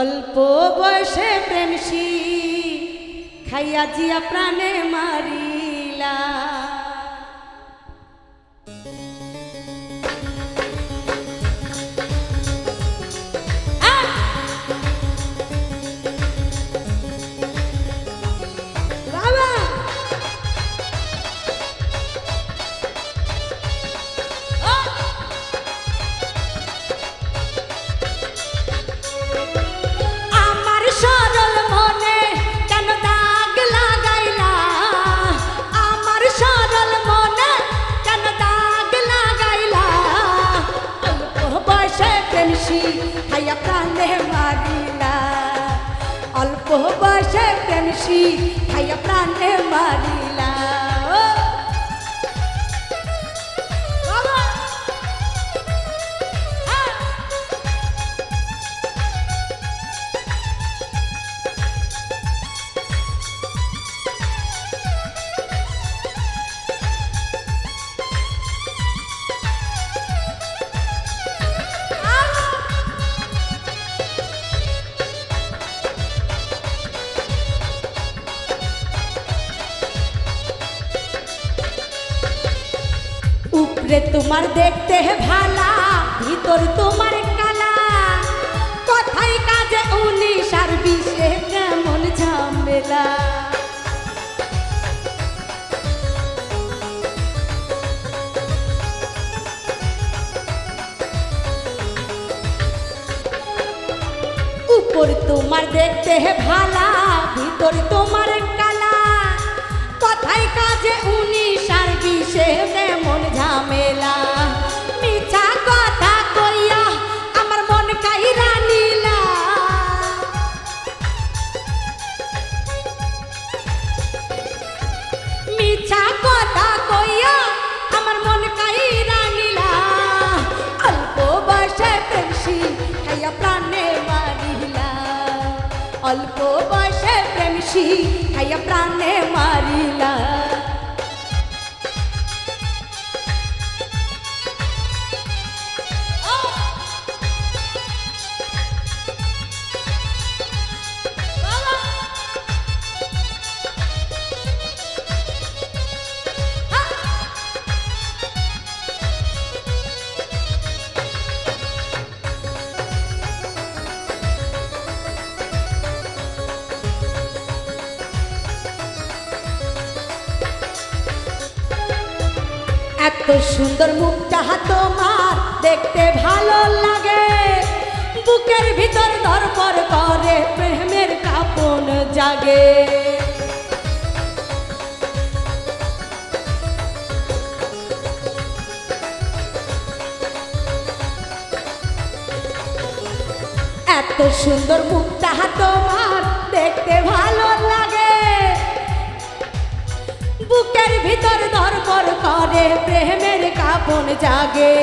অল্প বয়সে প্রেমসি খাইয়া জিয়া প্রাণে মারিলা। প্রেমসি হাইয়া প্রাণে মারিলা উপরে তোমার দেখতে ভালা, ভিতর তোমার কালা। কথাই কাজে উনিশ আর বিশে কেমন ঝামেলা। উপর তোমার দেখতে ভালা, ভিতর তোমার কালা। কথাই কাজে উনিশ আর বিশে কেমন ঝামেলা। মিছা কথা কইয়া আমার মন কাইরা নিলা। মিছা কথা কইয়া আমার মন কাইরা নিলা। অল্প বয়সে প্রেমসি খাইয়া প্রাণে মারিলা। অল্প প্রেমসি খাইয়া প্রাণে মারিলা। এত সুন্দর মুখটা তোমার, দেখতে ভালো লাগে। বুকের ভিতর ধরপর করে প্রেমের কাপন জাগে। এত সুন্দর মুখটা তোমার, দেখতে ভালো লাগে। বুকের ভিতর ধরপর করে, প্রেমের কাপন জাগে।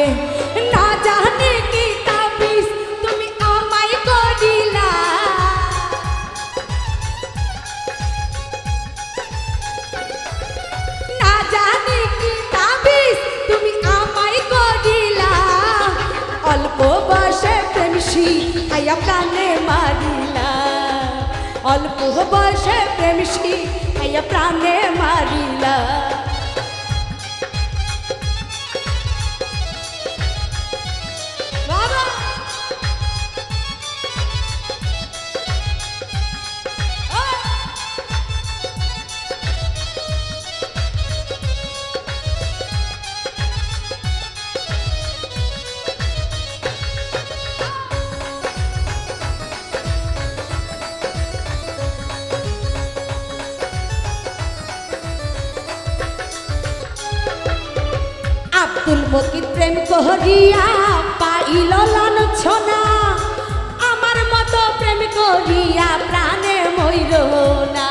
না জানি কি তাবিজ তুমি আমায় করিলা। না জানি কি তাবিজ তুমি আমায় করিলা। অল্প বয়সে প্রেমসি আয়া প্রাণে মারিলা। অল্প বয়সে প্রেমসি আয়া প্রাণে মারিলা মতিন প্রেম করিয়া পাইল লাঞ্ছনা আমার মতো প্রেম করিয়া প্রাণে মইর না।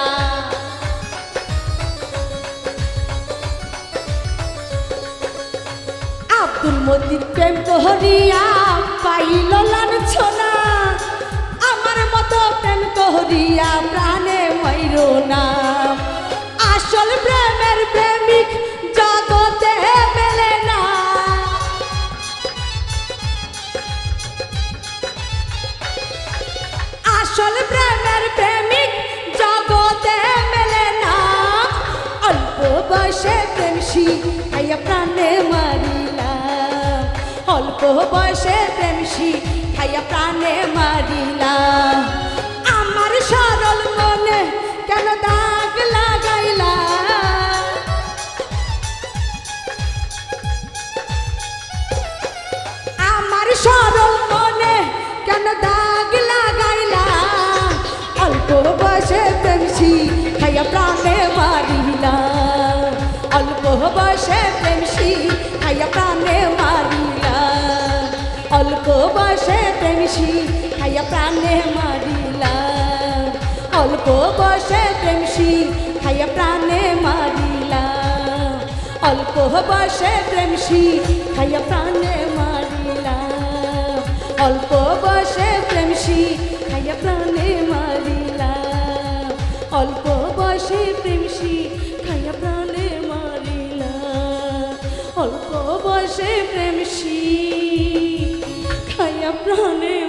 আব্দুল মতিন প্রেম করিয়া পাইল লাঞ্ছনা আমার মতো প্রেম করিয়া প্রাণে মইর না। আসল প্রেমের প্রেমিক বয়সে প্রেম খাইয়া প্রাণে মারিলাম। অল্প বয়সে প্রেমসি খাইয়া প্রাণে মারিলাম। খাইয়া প্রাণে মারিলা অল্প বয়সে প্রেমসি খাইয়া প্রাণে মারিলা অল্প বয়সে প্রেমসি খাইয়া প্রাণে মারিলা অল্প বয়সে প্রেমসি খাইয়া প্রাণে মারিলা অল্প বয়সে প্রেমসি খাইয়া প্রাণে মারিলা অল্প বয়সে প্রেমসি বয়সে প্রেমসি খাইয়া প্রাণে